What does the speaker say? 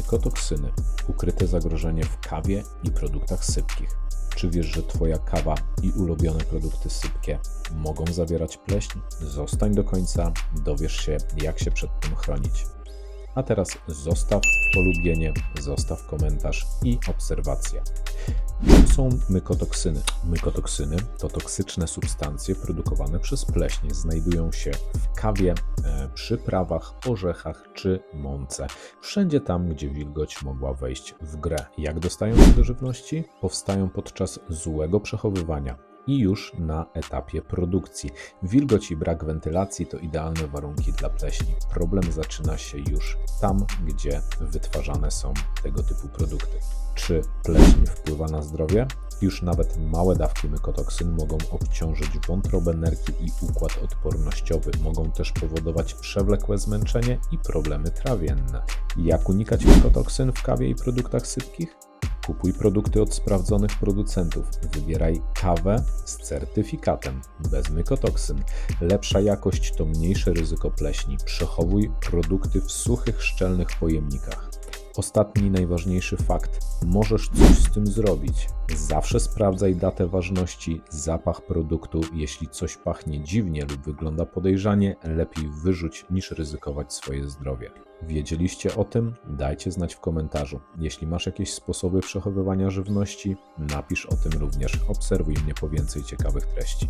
Mykotoksyny. Ukryte zagrożenie w kawie i produktach sypkich. Czy wiesz, że Twoja kawa i ulubione produkty sypkie mogą zawierać pleśń? Zostań do końca, dowiesz się, jak się przed tym chronić. A teraz zostaw polubienie, zostaw komentarz i obserwację. Są mykotoksyny? Mykotoksyny to toksyczne substancje produkowane przez pleśń. Znajdują się w kawie, e, przyprawach, orzechach czy mące. Wszędzie tam, gdzie wilgoć mogła wejść w grę. Jak dostają się do żywności? Powstają podczas złego przechowywania i już na etapie produkcji. Wilgoć i brak wentylacji to idealne warunki dla pleśni. Problem zaczyna się już tam, gdzie wytwarzane są tego typu produkty. Czy pleśń wpływa na zdrowie? Już nawet małe dawki mykotoksyn mogą obciążyć wątrobę, nerki i układ odpornościowy. Mogą też powodować przewlekłe zmęczenie i problemy trawienne. Jak unikać mykotoksyn w kawie i produktach sypkich? Kupuj produkty od sprawdzonych producentów. Wybieraj kawę z certyfikatem bez mykotoksyn. Lepsza jakość to mniejsze ryzyko pleśni. Przechowuj produkty w suchych, szczelnych pojemnikach. Ostatni najważniejszy fakt: możesz coś z tym zrobić. Zawsze sprawdzaj datę ważności, zapach produktu. Jeśli coś pachnie dziwnie lub wygląda podejrzanie, lepiej wyrzuć niż ryzykować swoje zdrowie. Wiedzieliście o tym? Dajcie znać w komentarzu. Jeśli masz jakieś sposoby przechowywania żywności, napisz o tym również. Obserwuj mnie po więcej ciekawych treści.